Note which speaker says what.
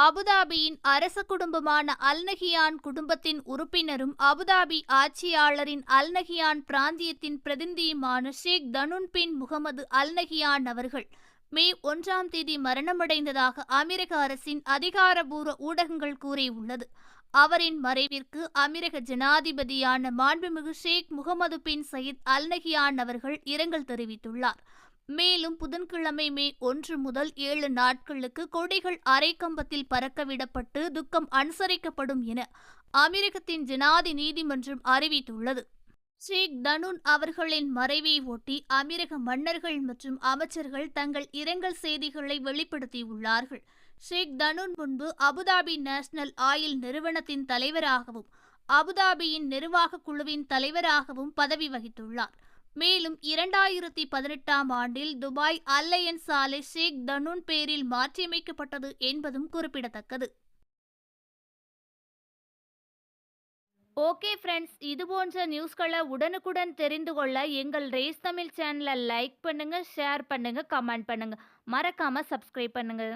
Speaker 1: அபுதாபியின் அரச குடும்பமான அல்நஹியான் குடும்பத்தின் உறுப்பினரும் அபுதாபி ஆட்சியாளரின் அல்நஹியான் பிராந்தியத்தின் பிரதிநிதியுமான ஷேக் தனுன் பின் முகமது அல்நஹியான் அவர்கள் மே ஒன்றாம் தேதி மரணமடைந்ததாக அமெரிக்க அரசின் அதிகாரபூர்வ ஊடகங்கள் கூறியுள்ளது. அவரின் மறைவிற்கு அமெரிக்க ஜனாதிபதியான மாண்புமிகு ஷேக் முகமது பின் சயீத் அல்நஹியான் அவர்கள் இரங்கல் தெரிவித்துள்ளார். மேலும் புதன்கிழமை மே ஒன்று முதல் ஏழு நாட்களுக்கு கொடிகள் அரைக்கம்பத்தில் பறக்கவிடப்பட்டு துக்கம் அனுசரிக்கப்படும் என அமெரிக்கத்தின் ஜனாதி நீதிமன்றம் அறிவித்துள்ளது. ஷேக் தனுன் அவர்களின் மறைவை ஒட்டி அமெரிக்க மன்னர்கள் மற்றும் அமைச்சர்கள் தங்கள் இரங்கல் செய்திகளை வெளிப்படுத்தியுள்ளார்கள். ஷேக் தனுன் முன்பு அபுதாபி நேஷனல் ஆயில் நிறுவனத்தின் தலைவராகவும் அபுதாபியின் நிர்வாக குழுவின் தலைவராகவும் பதவி வகித்துள்ளார். மேலும் இரண்டாயிரத்தி பதினெட்டாம் ஆண்டில் துபாய் அல்லையன் சாலை ஷேக் தனுன் பேரில் மாற்றியமைக்கப்பட்டது என்பதும் குறிப்பிடத்தக்கது. ஓகே ஃப்ரெண்ட்ஸ் இது போன்ற நியூஸ்களை உடனுக்குடன் தெரிந்து கொள்ள எங்கள் ரேஸ் தமிழ் சேனலை லைக் பண்ணுங்கள் ஷேர் பண்ணுங்கள் கமெண்ட் பண்ணுங்கள் மறக்காமல் சப்ஸ்கிரைப் பண்ணுங்கள்